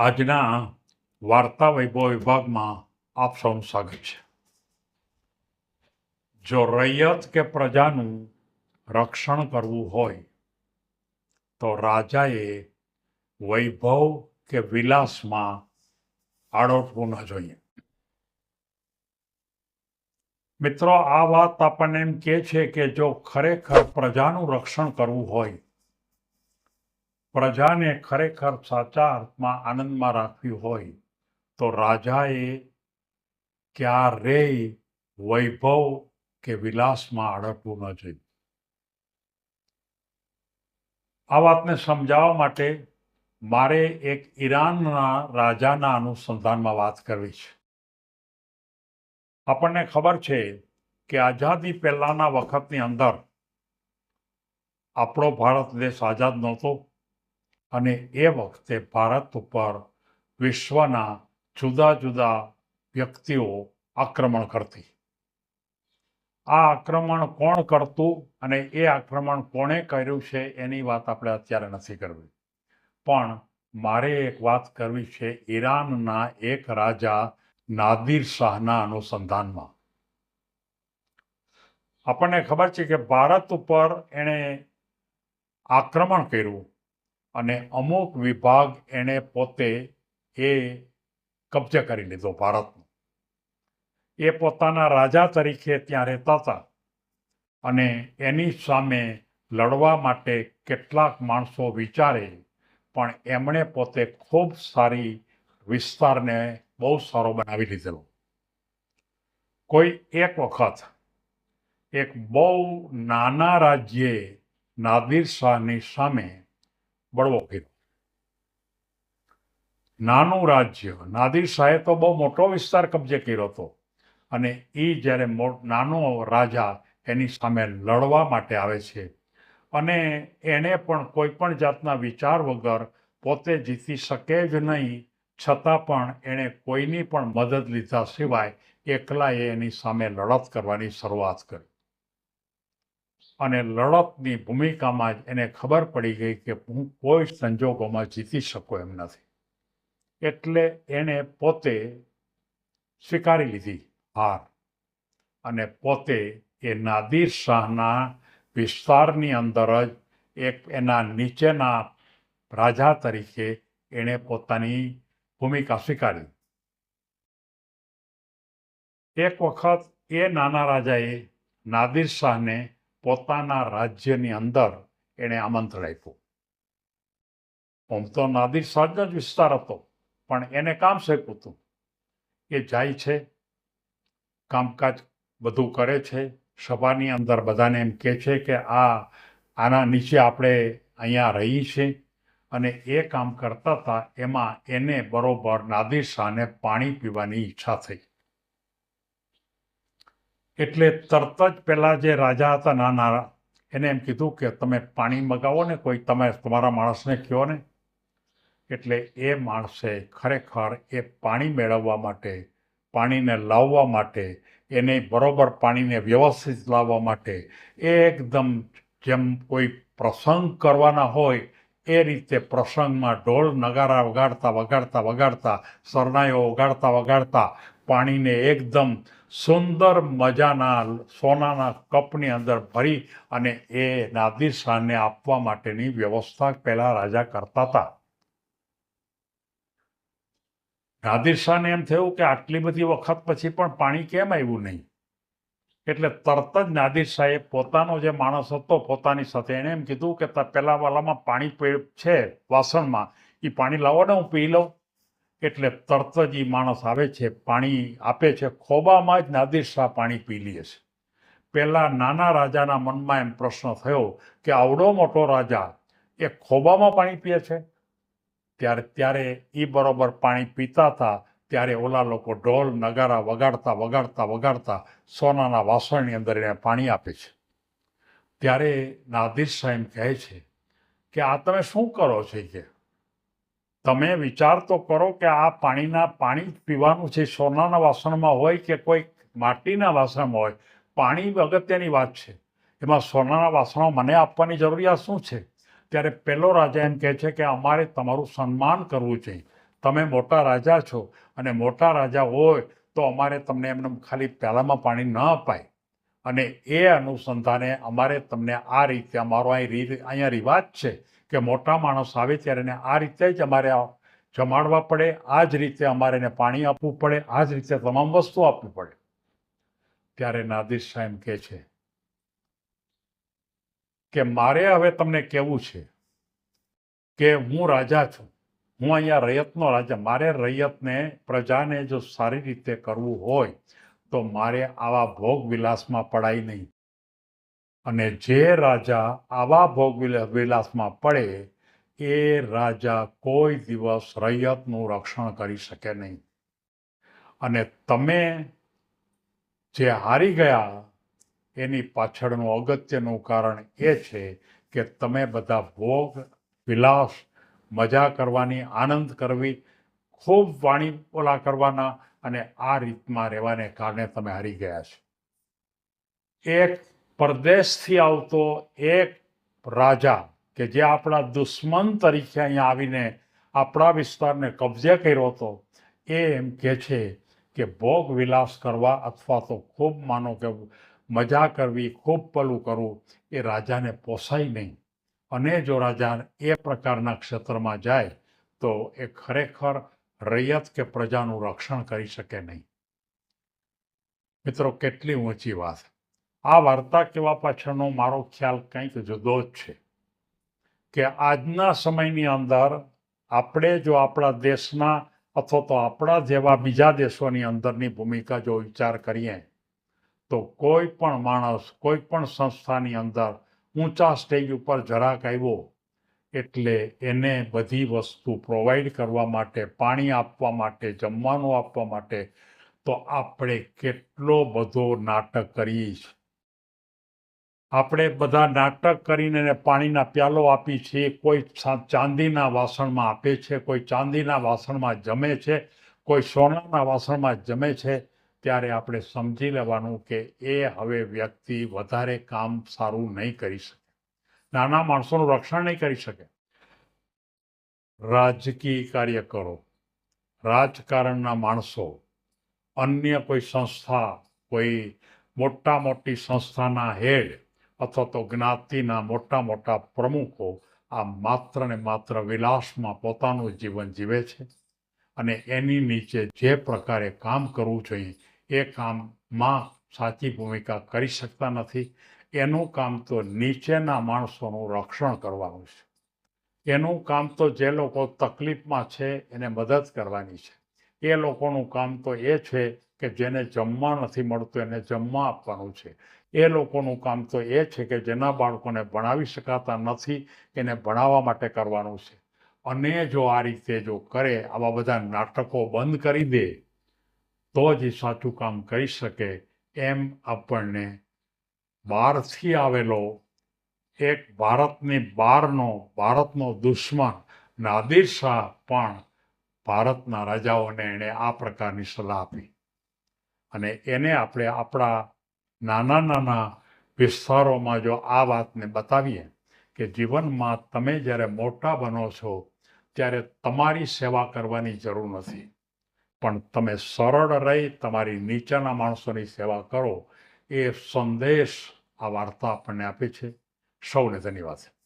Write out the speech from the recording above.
આજના વાર્તા વૈભવ વિભાગમાં આપ સૌનું સ્વાગત છે. જો રૈયત કે પ્રજાનું રક્ષણ કરવું હોય, તો રાજાએ વૈભવ કે વિલાસમાં આડોટવું ન જોઈએ. મિત્રો, આ વાત આપણને એમ કહે છે કે જો ખરેખર પ્રજાનું રક્ષણ કરવું હોય પ્રજાને ખરેખર સાચા અર્થમાં આનંદમાં રાખવી હોય, તો રાજાએ ક્યારેય વૈભવ કે વિલાસમાં અડકવું ન જોઈએ. આ વાતને સમજાવવા માટે મારે એક ઈરાનના રાજાના અનુસંધાનમાં વાત કરવી છે. આપણને ખબર છે કે આઝાદી પહેલાંના વખતની અંદર આપણો ભારત દેશ આઝાદ નહોતો. અને એ વખતે ભારત ઉપર વિશ્વના જુદા જુદા વ્યક્તિઓ આક્રમણ કરતી. આ આક્રમણ કોણ કરતું અને એ આક્રમણ કોણે કર્યું છે એની વાત આપણે અત્યારે નથી કરવી. પણ મારે એક વાત કરવી છે ઈરાનના એક રાજા નાદિર શાહના અનુસંધાનમાં. આપણને ખબર છે કે ભારત ઉપર એણે આક્રમણ કર્યું અને અમુક વિભાગ એણે પોતે એ કબજે કરી લીધો ભારતનો. એ પોતાના રાજા તરીકે ત્યાં રહેતા હતા અને એની સામે લડવા માટે કેટલાક માણસો વિચારે, પણ એમણે પોતે ખૂબ સારી વિસ્તારને બહુ સારો બનાવી લીધેલો. કોઈ એક વખત એક બહુ નાના રાજ્યે નાદિર શાહની સામે બળવો કર્યો નાનું રાજ્ય, નાદિર શાહે તો બહુ મોટો વિસ્તાર કબજે કર્યો હતો. અને એ જ્યારે નાનો રાજા એની સામે લડવા માટે આવે છે. અને એણે પણ કોઈ પણ જાતના વિચાર વગર પોતે જીતી શકે જ નહીં, છતાં પણ એણે કોઈની પણ મદદ લીધા સિવાય એકલાએ એની સામે લડત કરવાની શરૂઆત કરી. અને લડતની ભૂમિકામાં જ એને ખબર પડી ગઈ કે હું કોઈ સંજોગોમાં જીતી શકું એમ નથી. એટલે એણે પોતે સ્વીકારી લીધી હાર. અને પોતે એ નાદિર શાહના વિસ્તારની અંદર જ એક એના નીચેના રાજા તરીકે એણે પોતાની ભૂમિકા સ્વીકારી. એક વખત એ નાના રાજાએ નાદિર શાહને પોતાના રાજ્યની અંદર એણે આમંત્રણ આપ્યું. આમ તો નાદિર શાહનો જ વિસ્તાર હતો, પણ એને કામ શેકવું હતું. એ જાય છે, કામકાજ બધું કરે છે, સભાની અંદર બધાને એમ કહે છે કે આ આના નીચે આપણે અહીંયા રહી છે અને એ કામ કરતા હતા, એમાં એને બરોબર નાદિર શાહને પાણી પીવાની ઈચ્છા થઈ. એટલે તરત જ પહેલાં જે રાજા હતા નાના એને એમ કીધું કે તમે પાણી મગાવો ને કોઈ તમે તમારા માણસને કહો ને? એટલે એ માણસે ખરેખર એ પાણી મેળવવા માટે, પાણીને લાવવા માટે, એને બરોબર પાણીને વ્યવસ્થિત લાવવા માટે, એકદમ જેમ કોઈ પ્રસંગ કરવાના હોય એ રીતે પ્રસંગમાં ઢોલ નગારા વગાડતા વગાડતા વગાડતા શરણાઈઓ વગાડતા વગાડતા, પાણીને એકદમ સુંદર મજાના સોનાના કપની અંદર ભરી અને એ નાદિર શાહને આપવા માટેની વ્યવસ્થા પહેલા રાજા કરતા હતા. નાદિર શાહને એમ થયું કે આટલી બધી વખત પછી પણ પાણી કેમ આવ્યું નહીં? એટલે તરત જ નાદિર સાહેબ પોતાનો જે માણસ હતો પોતાની સાથે. એણે એમ કીધું કે પેલા વાલામાં પાણી છે વાસણમાં એ પાણી લાવો ને હું પી લઉં. એટલે તરત જ એ માણસ આવે છે, પાણી આપે છે, ખોબામાં જ નાદિર શાહ પાણી પી લે છે. પહેલાં નાના રાજાના મનમાં એમ પ્રશ્ન થયો કે આવડો મોટો રાજા એ ખોબામાં પાણી પીએ છે? ત્યારે ત્યારે એ બરોબર પાણી પીતા હતા ત્યારે ઓલા લોકો ઢોલ, નગારા વગાડતા વગાડતા વગાડતા સોનાના વાસણની અંદર એને પાણી આપે છે. ત્યારે નાદિર એમ કહે છે કે, આ તમે શું કરો છો કે? તમે વિચાર તો કરો કે આ પાણીના, પાણી પીવાનું છે, સોનાના વાસણમાં હોય કે કોઈ માટીના વાસણમાં હોય. પાણી અગત્યની વાત છે. એમાં સોનાના વાસણો મને આપવાની જરૂરિયાત શું છે? ત્યારે પહેલો રાજા એમ કહે છે કે, અમારે તમારું સન્માન કરવું છે તમે મોટા રાજા છો અને મોટા રાજા હોય તો અમારે તમને એમને ખાલી પહેલામાં પાણી ન અપાય. અને એ અનુસંધાને અમારે તમને આ રીતે, અમારો અહીં રીત અહીંયા રિવાજ છે કે મોટા માણસ આવે ત્યારે એને આ રીતે જ અમારે જમાડવા પડે, આ જ રીતે અમારે એને પાણી આપવું પડે, આ જ રીતે તમામ વસ્તુ આપવી પડે. ત્યારે નાદિર એમ કહે છે કે મારે હવે તમને કહેવું છે કે હું રાજા છું. હું અહીંયા રૈયતનો રાજા, મારે રૈયતને, પ્રજાને જો સારી રીતે કરવું હોય, તો મારે આવા ભોગ વિલાસમાં પડાય નહીં. અને જે રાજા આવા ભોગ વિલા- વિલાસમાં પડે, એ રાજા કોઈ દિવસ રૈયતનું રક્ષણ કરી શકે નહીં. અને તમે જે હારી ગયા, એની પાછળનું અગત્યનું કારણ એ છે કે તમે બધા ભોગ વિલાસ મજા કરવાની, આનંદ કરવી, ખૂબ વાણી ઓલા કરવાના અને આ રીતમાં રહેવાને કારણે તમે હારી ગયા છો. એક પરદેશથી આવતો એક રાજા કે જે આપણા દુશ્મન તરીકે અહીંયા આવીને આપણા વિસ્તારને કબજે કર્યો હતો, એ એમ કે છે કે ભોગ વિલાસ કરવા અથવા તો ખૂબ માનો કે મજા કરવી, ખૂબ પલું કરવું એ રાજાને પોસાય નહીં. અને જો રાજા એ પ્રકારના ક્ષેત્રમાં જાય, તો એ ખરેખર રૈયત કે પ્રજાનું રક્ષણ કરી શકે નહીં. મિત્રો, કેટલી ઊંચી વાત. આ વાર્તા કહેવા પાછળનો મારો ખ્યાલ કંઈક જુદો જ છે કે આજના સમયની અંદર આપણે જો આપણા દેશના અથવા તો આપણા જેવા બીજા દેશોની અંદરની ભૂમિકા જો વિચાર કરીએ, તો કોઈ પણ માણસ, કોઈ પણ સંસ્થાની અંદર ઊંચા સ્ટેજ ઉપર જરાક આવ્યો એટલે એને બધી વસ્તુ પ્રોવાઈડ કરવા માટે, પાણી આપવા માટે, જમવાનું આપવા માટે, તો આપણે કેટલો બધો નાટક કરીએ છીએ. આપણે બધા નાટક કરીને પાણીના પ્યાલો આપી છીએ કોઈ ચાંદીના વાસણમાં આપે છે, કોઈ ચાંદીના વાસણમાં જમે છે, કોઈ સોનાના વાસણમાં જમે છે ત્યારે આપણે સમજી લેવાનું કે એ હવે વ્યક્તિ વધારે કામ સારું નહીં કરી શકે. નાના માણસોનું રક્ષણ નહીં કરી શકે. રાજકીય કાર્યકરો રાજકારણના માણસો, અન્ય કોઈ સંસ્થા, કોઈ મોટા મોટી સંસ્થાના હેડ અથવા તો જ્ઞાતિના મોટા મોટા પ્રમુખો આ માત્ર ને માત્ર વિલાસમાં પોતાનું જીવન જીવે છે અને એની નીચે જે પ્રકારે કામ કરવું જોઈએ એ કામમાં સાચી ભૂમિકા કરી શકતા નથી. એનું કામ તો નીચેના માણસોનું રક્ષણ કરવાનું છે. એનું કામ તો જે લોકો તકલીફમાં છે એને મદદ કરવાની છે. એ લોકોનું કામ તો એ છે કે જેને જમવા નથી મળતું એને જમવા આપવાનું છે. એ લોકોનું કામ તો એ છે કે જેના બાળકોને ભણાવી શકાતા નથી એને ભણાવવા માટે કરવાનું છે. અને જો આ રીતે જો કરે, આવા બધા નાટકો બંધ કરી દે તો જ એ સાચું કામ કરી શકે એમ આપણને બહારથી આવેલો એક ભારતની બહારનો, ભારતનો દુશ્મન નાદિર શાહ પણ ભારતના રાજાઓને એણે આ પ્રકારની સલાહ આપી. અને એને આપણે આપણા નાના નાના વિસ્તારોમાં જો આ વાતને બતાવીએ કે જીવનમાં તમે જ્યારે મોટા બનો છો, ત્યારે તમારી સેવા કરવાની જરૂર નથી. પણ તમે સરળ રહી તમારી નીચેના માણસોની સેવા કરો, એ સંદેશ આ વાર્તા આપણને આપે છે. સૌને ધન્યવાદ.